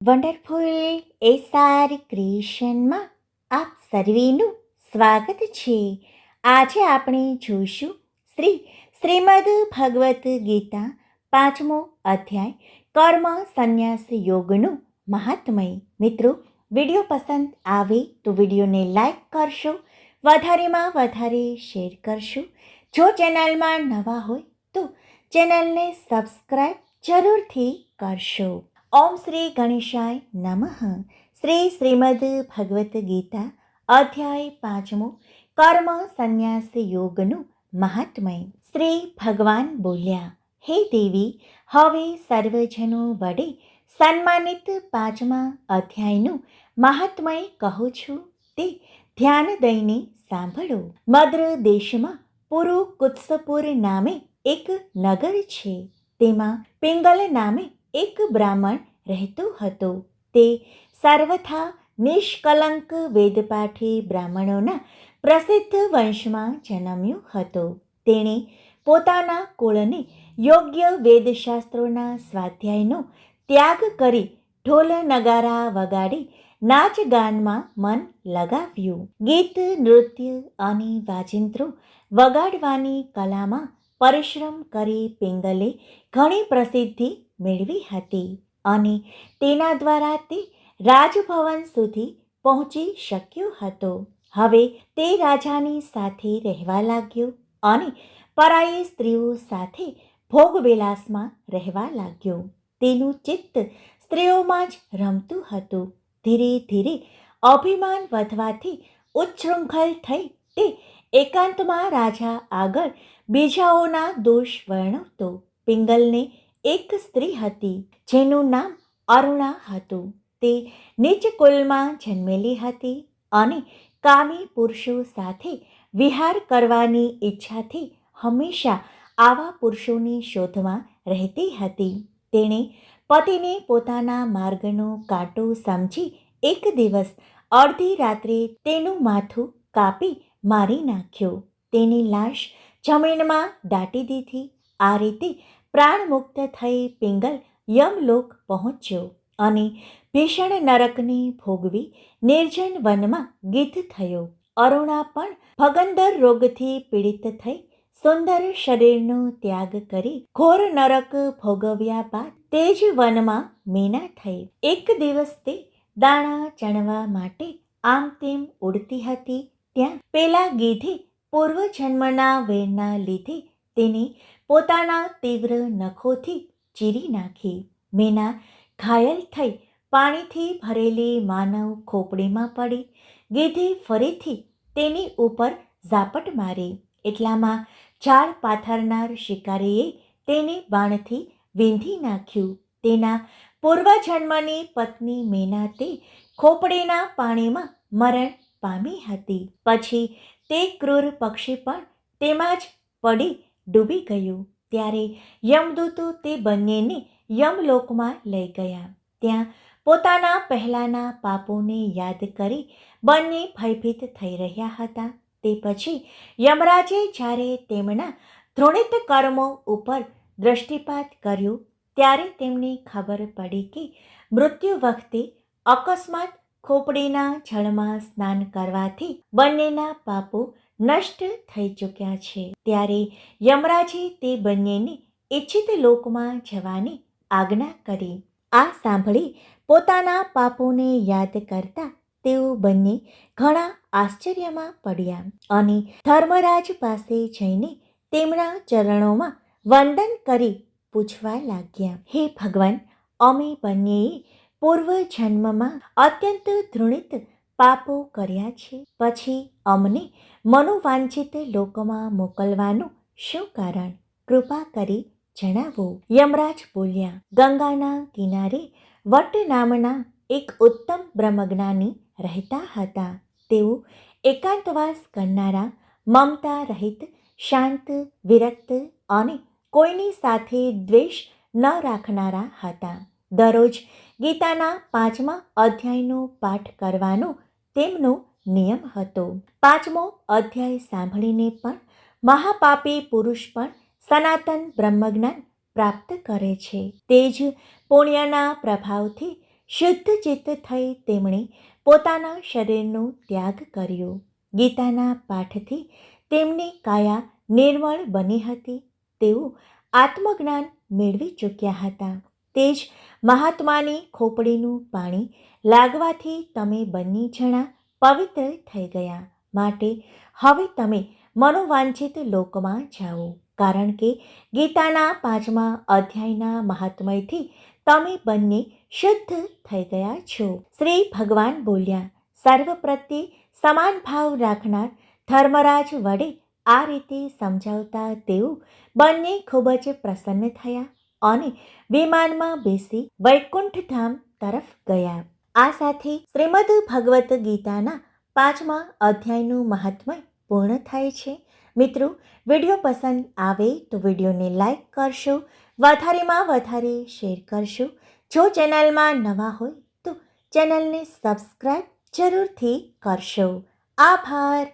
Wonderful SR ક્રિએશનમાં આપ સર્વેનું સ્વાગત છે. આજે આપણે જોઈશું શ્રી શ્રીમદ ભગવદ્ ગીતા પાંચમો અધ્યાય કર્મ સંન્યાસ યોગનું મહાત્મય. મિત્રો, વીડિયો પસંદ આવે તો વિડીયોને લાઈક કરશો, વધારેમાં વધારે શેર કરશો. જો ચેનલમાં નવા હોય તો ચેનલને સબસ્ક્રાઈબ જરૂરથી કરશો. ઓમ શ્રી ગણેશાય નમઃ. શ્રી શ્રીમદ ભગવદ્ ગીતા, અધ્યાય પાંચમો, કર્મ સંન્યાસ યોગનું મહાત્મય. શ્રી ભગવાન બોલ્યા, હે દેવી, હવે સર્વજનો વડે સન્માનિત પાંચમા અધ્યાયનું મહાત્મય કહું છું તે ધ્યાન દઈને સાંભળો. મદ્ર દેશમાં પુરુ કુત્સપુર નામે એક નગર છે. તેમાં પિંગલ નામે એક બ્રાહ્મણ રહેતો હતો. તે સર્વથા નિષ્કલંક વેદપાઠી બ્રાહ્મણોના પ્રસિદ્ધ વંશમાં જન્મ્યો હતો. તેણે પોતાના કુળને યોગ્ય વેદશાસ્ત્રોના સ્વાધ્યાયનો ત્યાગ કરી ઢોલ નગારા વગાડી નાચ ગાનમાં મન લગાવ્યું. ગીત, નૃત્ય અને વાજિંત્રો વગાડવાની કલામાં પરિશ્રમ કરી પિંગલે ઘણી પ્રસિદ્ધિ મેળવી હતી અને તેના દ્વારા તે રાજભવન સુધી પહોંચી શક્યો હતો. હવે તે રાજાની સાથે રહેવા લાગ્યો અને પરાયે સ્ત્રીઓ સાથે ભોગવિલાસમાં રહેવા લાગ્યો. તેનું ચિત્ત સ્ત્રીઓમાં જ રમતું હતું. ધીરે ધીરે અભિમાન વધવાથી ઉચ્છૃંખલ થઈ તે એકાંતમાં રાજા આગળ બીજાઓના દોષ વર્ણવતો. પિંગલને એક સ્ત્રી હતી જેનું નામ અરુણા હતું. તે નીચ કુલમાં જન્મેલી હતી અને કામી પુરુષો સાથે વિહાર કરવાની ઈચ્છાથી હંમેશા આવા પુરુષોની શોધમાં રહેતી હતી. તેણે પતિને પોતાના માર્ગનો કાંટો સમજી એક દિવસ અડધી રાત્રે તેનું માથું કાપી મારી નાખ્યું. તેની લાશ જમીનમાં દાટી દીધી. આ રીતે પ્રાણમુક્ત થઈ પિંગલ યમલોક પહોંચ્યો અને ભીષણ નરકને ભોગવી નિર્જન વનમાં ગીત થયો. અરુણા પણ ભગંદર રોગથી પીડિત થઈ સુંદર શરીરનો ત્યાગ કરી ઘોર નરક ભોગવ્યા બાદ તે જ વનમાં મીના થઈ. એક દિવસ તે દાણા ચણવા માટે આમ તેમ ઉડતી હતી. ત્યાં પેલા ગીધે પૂર્વજન્મના વેરના લીધે તેને પોતાના તીવ્ર નખોથી ચીરી નાખી. મીના ઘાયલ થઈ પાણીથી ભરેલી માનવ ખોપડીમાં પડી. ગીધે ફરીથી તેની ઉપર ઝાપટ મારી. એટલામાં ઝાડ પાથરનાર શિકારીએ તેને બાણથી વીંધી નાખ્યું. તેના પૂર્વજન્મની પત્ની મેના તે ખોપડીના પાણીમાં મરણ પામી હતી. પછી તે ક્રૂર પક્ષી પણ તેમાં જ પડી ડૂબી ગયું. ત્યારે યમદૂતો તે બંનેને યમલોકમાં લઈ ગયા. ત્યાં પોતાના પહેલાંના પાપોને યાદ કરી બંને ભયભીત થઈ રહ્યા હતા. તે પછી યમરાજે જ્યારે તેમના ધૃણિત કર્મો ઉપર દ્રષ્ટિપાત કર્યો, ત્યારે તેમને ખબર પડી કે મૃત્યુ વખતે અકસ્માત ખોપડીના જળમાં સ્નાન કરવાથી બંનેના પાપો નષ્ટ થઈ ચૂક્યા છે. ત્યારે યમરાજે તે બંનેને ઈચ્છિત લોકમાં જવાની આજ્ઞા કરી. આ સાંભળી પોતાના પાપોને યાદ કરતા તેઓ બંને ઘણા આશ્ચર્યમાં પડ્યા અને ધર્મરાજ પાસે જઈને તેમના ચરણોમાં વંદન કરી પૂછવા લાગ્યા, હે ભગવાન, અમે બંનેએ પૂર્વ જન્મમાં અત્યંત ધૃણિત પાપો કર્યા છે. પછી અમને મનોવાંછિત લોકમાં મોકલવાનું શું કારણ? કૃપા કરી જણાવો. યમરાજ બોલ્યા, ગંગાના કિનારે વટ નામના એક ઉત્તમ બ્રહ્મજ્ઞાની રહેતા હતા. તેઓ એકાંતવાસ કરનારા મમતા રહિત, શાંત, વિરક્ત અને કોઈની સાથે દ્વેષ ન રાખનારા હતા. દરરોજ ગીતાના પાંચમા અધ્યાયનો પાઠ કરવાનો તેમનો નિયમ હતો. પાંચમો અધ્યાય સાંભળીને પણ મહાપાપી પુરુષ પણ સનાતન બ્રહ્મજ્ઞાન પ્રાપ્ત કરે છે. તે જ પુણ્યના પ્રભાવથી શુદ્ધ ચિત્ત થઈ તેમણે પોતાના શરીરનો ત્યાગ કર્યો. ગીતાના પાઠથી તેમની કાયા નિર્મળ બની હતી. તેઓ આત્મજ્ઞાન મેળવી ચૂક્યા હતા. તે જ મહાત્માની ખોપડીનું પાણી લાગવાથી તમે બંને જણા પવિત્ર થઈ ગયા માટે હવે તમે મનોવાંછિત લોકમાં જાઓ. કારણ કે ગીતાના પાંચમા અધ્યાયના મહાત્મયથી તમે બંને શુદ્ધ થઈ ગયા છો. શ્રી ભગવાન બોલ્યા, સર્વ પ્રત્યે સમાન ભાવ રાખનાર ધર્મરાજ વડે આ રીતે સમજાવતા તેઓ બંને ખૂબ જ પ્રસન્ન થયા. અને વિમાનમાં બેસી વૈકુંઠ ધામ તરફ ગયા. આ સાથે શ્રીમદ ભગવદ્ ગીતાના પાંચમા અધ્યાયનું મહાત્મય પૂર્ણ થાય છે. મિત્રો, વીડિયો પસંદ આવે તો વિડીયોને લાઈક કરશો, વધારેમાં વધારે શેર કરશો. જો ચેનલમાં નવા હોય તો ચેનલને સબસ્ક્રાઈબ જરૂરથી કરશો. આભાર.